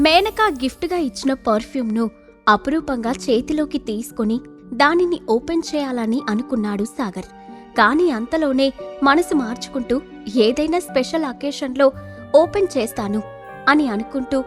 మేనక గిఫ్ట్గా ఇచ్చిన పర్ఫ్యూమ్ను అపురూపంగా చేతిలోకి తీసుకుని దానిని ఓపెన్ చేయాలని అనుకున్నాడు సాగర్. కానీ అంతలోనే మనసు మార్చుకుంటూ ఏదైనా స్పెషల్ అకేషన్లో ఓపెన్ చేస్తాను అని అనుకుంటూ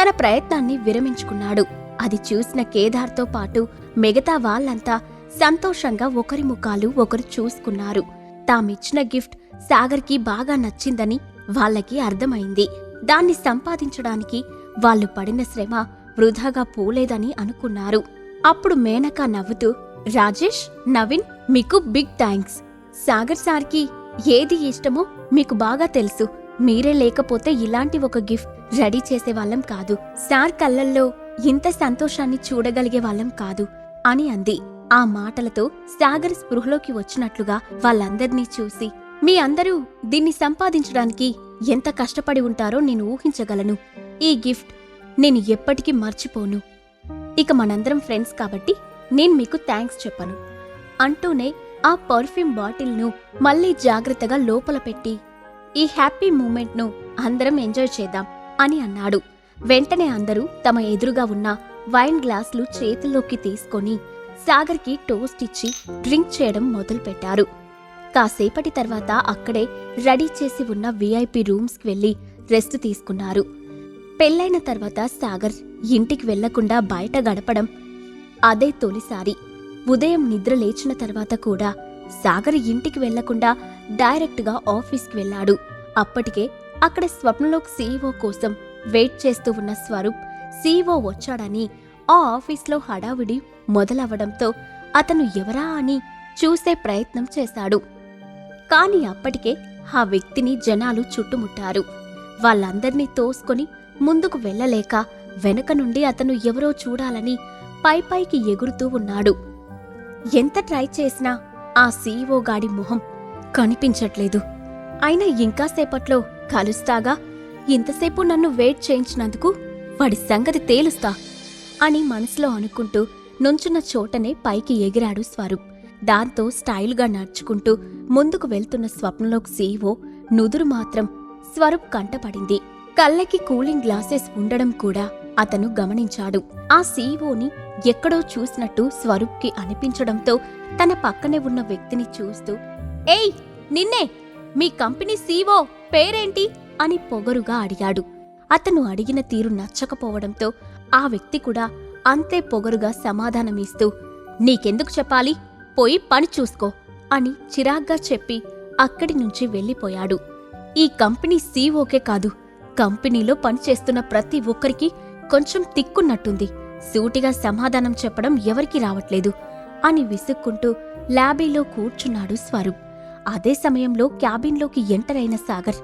తన ప్రయత్నాన్ని విరమించుకున్నాడు. అది చూసిన కేదార్తో పాటు మిగతా వాళ్ళంతా సంతోషంగా ఒకరి ముఖాలు ఒకరు చూసుకున్నారు. తామిచ్చిన గిఫ్ట్ సాగర్కి బాగా నచ్చిందని వాళ్ళకి అర్థమైంది. దాన్ని సంపాదించడానికి వాళ్ళు పడిన శ్రమ వృధాగా పోలేదని అనుకున్నారు. అప్పుడు మేనక నవ్వుతూ రాజేష్ నవీన్ మీకు బిగ్ థ్యాంక్స్ సాగర్ సార్కి ఏది ఇష్టమో మీకు బాగా తెలుసు. మీరే లేకపోతే ఇలాంటి ఒక గిఫ్ట్ రెడీ చేసేవాళ్ళం కాదు. సార్ కళ్ళల్లో ఇంత సంతోషాన్ని చూడగలిగే వాళ్ళం కాదు అని అంది. ఆ మాటలతో సాగర్ స్పృహలోకి వచ్చినట్లుగా వాళ్ళందర్నీ చూసి మీ అందరూ దీన్ని సంపాదించడానికి ఎంత కష్టపడి ఉంటారో నేను ఊహించగలను. ఈ గిఫ్ట్ నేను ఎప్పటికీ మర్చిపోను. ఇక మనందరం ఫ్రెండ్స్ కాబట్టి నేను మీకు థ్యాంక్స్ చెప్పను. అంటూనే ఆ పర్ఫ్యూమ్ బాటిల్ను మళ్ళీ జాగ్రత్తగా లోపల పెట్టి ఈ హ్యాపీ మూమెంట్ను అందరం ఎంజాయ్ చేద్దాం అని అన్నాడు. వెంటనే అందరూ తమ ఎదురుగా ఉన్న వైన్ గ్లాసులు చేతుల్లోకి తీసుకొని సాగర్కి టోస్ట్ ఇచ్చి డ్రింక్ చేయడం మొదలుపెట్టారు. కాసేపటి తర్వాత అక్కడే రెడీ చేసి ఉన్న విఐపి రూమ్స్కి వెళ్ళి రెస్ట్ తీసుకున్నారు. పెళ్ళైన తర్వాత సాగర్ ఇంటికి వెళ్ళకుండా బయట గడపడం. అదే తొలిసారి. ఉదయం నిద్ర లేచిన తర్వాత కూడా సాగర్ ఇంటికి వెళ్ళకుండా డైరెక్ట్గా ఆఫీస్కి వెళ్ళాడు. అప్పటికే అక్కడ స్వప్నలోక్ సీఈఓ కోసం వెయిట్ చేస్తూ ఉన్న స్వరూప్ సీఈఓ వచ్చాడని ఆ ఆఫీస్లో హడావిడి మొదలవడంతో అతను ఎవరా అని చూసే ప్రయత్నం చేశాడు. కాని అప్పటికే ఆ వ్యక్తిని జనాలు చుట్టుముట్టారు. వాళ్ళందర్నీ తోసుకొని ముందుకు వెళ్ళలేక వెనక నుండి అతను ఎవరో చూడాలని పైపైకి ఎగురుతూ ఉన్నాడు. ఎంత ట్రై చేసినా ఆ సీఈఓ గాడి మొహం కనిపించట్లేదు. అయినా ఇంకా సేపట్లో కలుస్తాగా? ఇంతసేపు నన్ను వెయిట్ చేయించినందుకు వాడి సంగతి తేలుస్తా అని మనసులో అనుకుంటూ నుంచున్న చోటనే పైకి ఎగిరాడు స్వరూప్. దాంతో స్టైల్గా నడుచుకుంటూ ముందుకు వెళ్తున్న స్వప్నలోక్ సీఈఓ నుదురు మాత్రం స్వరూప్ కంటపడింది. కళ్ళకి కూలింగ్ గ్లాసెస్ ఉండడం కూడా అతను గమనించాడు. ఆ సీఈఓని ఎక్కడో చూసినట్టు స్వరూప్కి అనిపించడంతో తన పక్కనే ఉన్న వ్యక్తిని చూస్తూ ఏయ్ నిన్నే! మీ కంపెనీ సీఓ పేరేంటి? అని పొగరుగా అడిగాడు. అతను అడిగిన తీరు నచ్చకపోవడంతో ఆ వ్యక్తి కూడా అంతే పొగరుగా సమాధానమిస్తూ నీకెందుకు చెప్పాలి? పోయి పని చూసుకో అని చిరాగ్గా చెప్పి అక్కడి నుంచి వెళ్ళిపోయాడు. ఈ కంపెనీ సీఓకే కాదు కంపెనీలో పనిచేస్తున్న ప్రతి ఒక్కరికి కొంచెం తిక్కున్నట్టుంది. సూటిగా సమాధానం చెప్పడం ఎవరికి రావట్లేదు అని విసుక్కుంటూ ల్యాబీలో కూర్చున్నాడు స్వరూప్. అదే సమయంలో క్యాబిన్లోకి ఎంటర్ అయిన సాగర్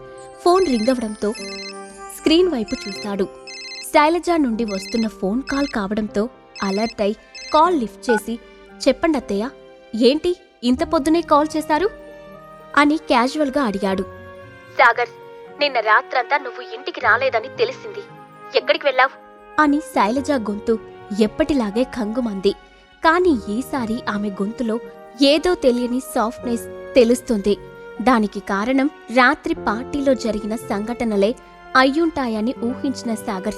ఫోన్ రింగ్ అవడంతో స్క్రీన్ వైపు చూశాడు శైలజ నుండి వస్తున్న ఫోన్ కాల్ కావడంతో అలర్ట్ అయి కాల్ లిఫ్ట్ చేసి చెప్పండి అత్తయ్య ఏంటి ఇంత పొద్దునే కాల్ చేశారు? అని క్యాజువల్గా అడిగాడు. సాగర్ నిన్న రాత్రంతా నువ్వు ఇంటికి రాలేదని తెలిసింది. ఎక్కడికి వెళ్ళావు? అని శైలజ గొంతు ఎప్పటిలాగే కంగుమంది. కాని ఈసారి ఆమె గొంతులో ఏదో తెలియని సాఫ్ట్నెస్ తెలుస్తుంది. దానికి కారణం రాత్రి పార్టీలో జరిగిన సంఘటనలే అయ్యుంటాయని ఊహించిన సాగర్.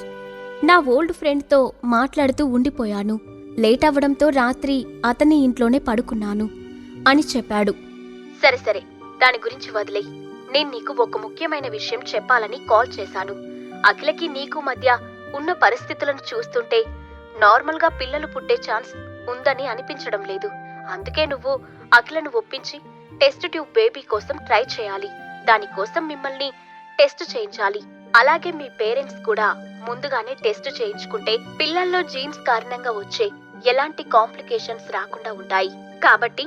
నా ఓల్డ్ ఫ్రెండ్తో మాట్లాడుతూ ఉండిపోయాను. లేట్ అవ్వడంతో రాత్రి అతని ఇంట్లోనే పడుకున్నాను. అని చెప్పాడు. సరే సరే. దాని గురించి వదిలే నేను నీకు ఒక ముఖ్యమైన విషయం చెప్పాలని కాల్ చేశాను. అఖిలకి నీకు మధ్య ఉన్న పరిస్థితులను చూస్తుంటే నార్మల్గా పిల్లలు పుట్టే ఛాన్స్ ఉందని అనిపించడం లేదు. అందుకే నువ్వు అఖిలను ఒప్పించి టెస్ట్ ట్యూబ్ బేబీ కోసం ట్రై చేయాలి. దానికోసం మిమ్మల్ని టెస్ట్ చేయించాలి. అలాగే మీ పేరెంట్స్ కూడా ముందుగానే టెస్ట్ చేయించుకుంటే పిల్లల్లో జీన్స్ కారణంగా వచ్చే ఎలాంటి కాంప్లికేషన్స్ రాకుండా ఉంటాయి. కాబట్టి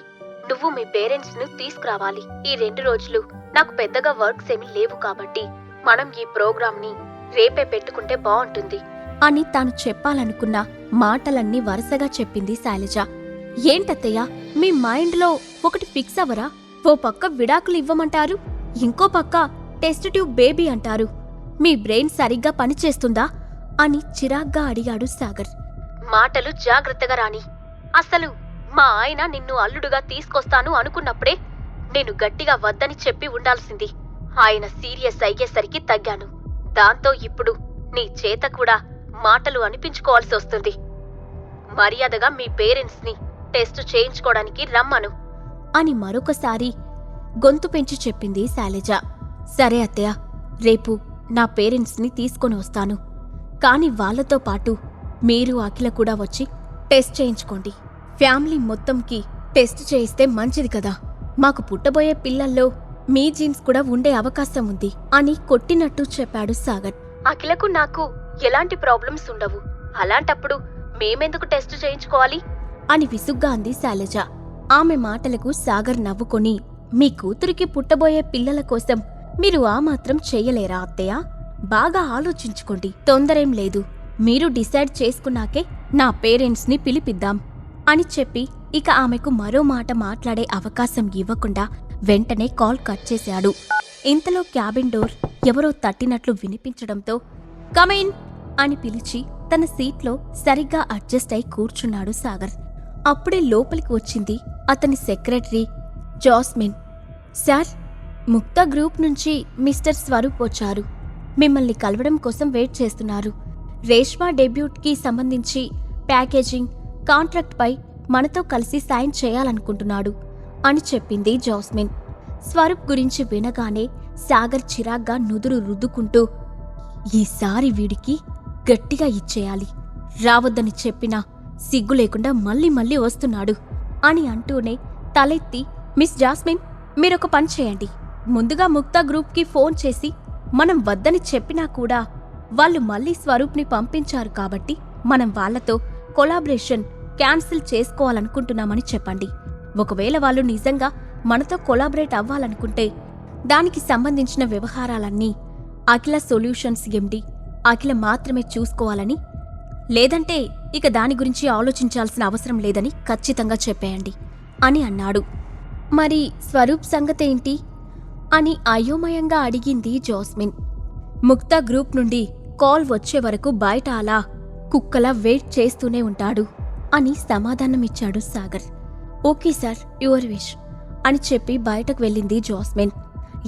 నువ్వు మీ పేరెంట్స్ను తీసుకురావాలి. ఈ రెండు రోజులు నాకు పెద్దగా వర్క్స్ ఏమీ లేవు కాబట్టి మనం ఈ ప్రోగ్రామ్ని రేపే పెట్టుకుంటే బాగుంటుంది. అని తాను చెప్పాలనుకున్న మాటలన్నీ వరుసగా చెప్పింది శైలజ. ఏంటత్తయ్య మీ మైండ్లో ఒకటి ఫిక్స్ అవరా ఓ పక్క విడాకులు ఇవ్వమంటారు ఇంకో పక్క టెస్ట్ ట్యూబ్ బేబీ అంటారు. మీ బ్రెయిన్ సరిగ్గా పనిచేస్తుందా? అని చిరాగ్గా అడిగాడు సాగర్. మాటలు జాగ్రత్తగా రాని అసలు మా ఆయన నిన్ను అల్లుడుగా తీసుకొస్తాను అనుకున్నప్పుడే నేను గట్టిగా వద్దని చెప్పి ఉండాల్సింది. ఆయన సీరియస్ అయ్యేసరికి తగ్గాను. దాంతో ఇప్పుడు నీ చేత కూడా మాటలు అనిపించుకోవాల్సి వస్తుంది. మర్యాదగా మీ పేరెంట్స్ని టెస్ట్ చేయించుకోవడానికి రమ్మను. అని మరొకసారి గొంతు పెంచి చెప్పింది శైలజ. సరే అత్తయ్య రేపు నా పేరెంట్స్ని తీసుకొని వస్తాను. కాని వాళ్ళతో పాటు మీరు అఖిల కూడా వచ్చి టెస్ట్ చేయించుకోండి. ఫ్యామిలీ మొత్తంకి టెస్ట్ చేయిస్తే మంచిది కదా. మాకు పుట్టబోయే పిల్లల్లో మీ జీన్స్ కూడా ఉండే అవకాశం ఉంది అని కొట్టినట్టు చెప్పాడు సాగర్. అఖిలకు నాకు ఎలాంటి ప్రాబ్లమ్స్ ఉండవు. అలాంటప్పుడు మేమెందుకు టెస్ట్ చేయించుకోవాలి? అని విసుగ్గా అంది శైలజ. ఆమె మాటలకు సాగర్ నవ్వుకొని మీ కూతురికి పుట్టబోయే పిల్లల కోసం మీరు ఆ మాత్రం చెయ్యలేరా అత్తయ్య? బాగా ఆలోచించుకోండి. తొందరేం లేదు. మీరు డిసైడ్ చేసుకున్నాకే నా పేరెంట్స్ని పిలిపిద్దాం అని చెప్పి ఇక ఆమెకు మరో మాట మాట్లాడే అవకాశం ఇవ్వకుండా వెంటనే కాల్ కట్ చేశాడు. ఇంతలో క్యాబిన్ డోర్ ఎవరో తట్టినట్లు వినిపించడంతో కమిన్ అని పిలిచి తన సీట్లో సరిగ్గా అడ్జస్ట్ అయి కూర్చున్నాడు సాగర్. అప్పుడే లోపలికి వచ్చింది అతని secretary Jasmine. Sir Mukta group నుంచి మిస్టర్ స్వరూప్ వచ్చారు. మిమ్మల్ని కలవడం కోసం వెయిట్ చేస్తున్నారు. రేష్మా డెబ్యూట్కి సంబంధించి ప్యాకేజింగ్ కాంట్రాక్ట్పై మనతో కలిసి సైన్ చేయాలనుకుంటున్నాడు అని చెప్పింది జాస్మిన్. స్వరూప్ గురించి వినగానే సాగర్ చిరాగ్గా నుదురు రుద్దుకుంటూ ఈసారి వీడికి గట్టిగా ఇచ్చేయాలి. రావద్దని చెప్పినా సిగ్గు లేకుండా మళ్ళీ మళ్ళీ వస్తున్నాడు అని అంటూనే తలెత్తి మిస్ జాస్మిన్ మీరొక పని చేయండి. ముందుగా ముక్తా గ్రూప్కి ఫోన్ చేసి మనం వద్దని చెప్పినా కూడా వాళ్ళు మళ్ళీ స్వరూప్ని పంపించారు కాబట్టి మనం వాళ్ళతో కొలాబరేషన్ క్యాన్సిల్ చేసుకోవాలనుకుంటున్నామని చెప్పండి. ఒకవేళ వాళ్ళు నిజంగా మనతో కొలాబరేట్ అవ్వాలనుకుంటే దానికి సంబంధించిన వ్యవహారాలన్నీ అఖిల సొల్యూషన్స్ ఎండి అఖిల మాత్రమే చూసుకోవాలని లేదంటే ఇక దాని గురించి ఆలోచించాల్సిన అవసరం లేదని ఖచ్చితంగా చెప్పేయండి అని అన్నాడు. మరి స్వరూప్ సంగతేంటి అని అయోమయంగా అడిగింది జాస్మిన్. ముక్తా గ్రూప్ నుండి కాల్ వచ్చే వరకు బయట అలా కుక్కలా వెయిట్ చేస్తూనే ఉంటాడు. అని సమాధానమిచ్చాడు Sagar. Okay sir your wish అని చెప్పి బయటకు వెళ్ళింది జాస్మిన్.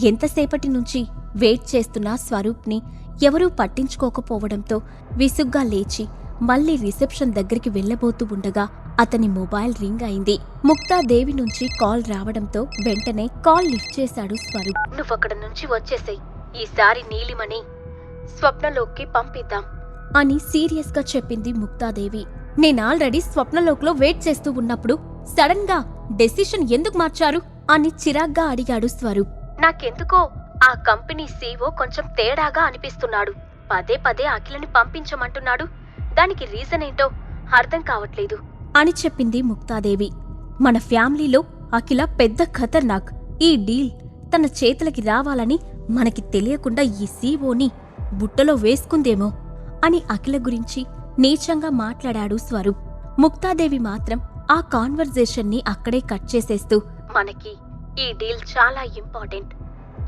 ఎంతసేపటి నుంచి వెయిట్ చేస్తున్న స్వరూప్ని ఎవరూ పట్టించుకోకపోవడంతో విసుగ్గా లేచి మళ్ళీ రిసెప్షన్ దగ్గరికి వెళ్ళబోతూ ఉండగా అతని మొబైల్ రింగ్ అయింది. ముక్తాదేవి నుంచి కాల్ రావడంతో వెంటనే కాల్ లిఫ్ట్ చేశాడు స్వరూప్. నువ్వక్కడ నుంచి వచ్చేసాయి. ఈసారి నీలిమని స్వప్నలోకి పంపిద్దాం అని సీరియస్గా చెప్పింది ముక్తాదేవి. నేను ఆల్రెడీ స్వప్నలోక్లో వెయిట్ చేస్తూ ఉన్నప్పుడు సడన్గా డెసిషన్ ఎందుకు మార్చారు అని చిరాగ్గా అడిగాడు స్వరూప్. నాకెందుకో ఆ కంపెనీ సీఓ కొంచెం తేడాగా అనిపిస్తున్నాడు. పదే పదే అఖిలని పంపించమంటున్నాడు. దానికి రీజన్ ఏంటో అర్థం కావట్లేదు. అని చెప్పింది ముక్తాదేవి. మన ఫ్యామిలీలో అఖిల పెద్ద ఖతర్నాక్. ఈ డీల్ తన చేతులకి రావాలని మనకి తెలియకుండా ఈ సీఓని బుట్టలో వేసుకుందేమో అని అఖిల గురించి నీచంగా మాట్లాడాడు స్వరూప్. ముక్తాదేవి మాత్రం ఆ కాన్వర్జేషన్ని అక్కడే కట్ చేసేస్తూ మనకి ఈ డీల్ చాలా ఇంపార్టెంట్.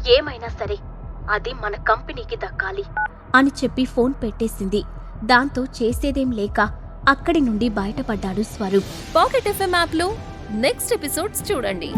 ఏమైనా సరే అది మన కంపెనీకి దక్కాలి అని చెప్పి ఫోన్ పెట్టేసింది. దాంతో చేసేదేం లేక అక్కడి నుండి బయటపడ్డాడు స్వరూప్. పాకెట్ ఎఫ్ఎం యాప్లో నెక్స్ట్ ఎపిసోడ్స్ చూడండి.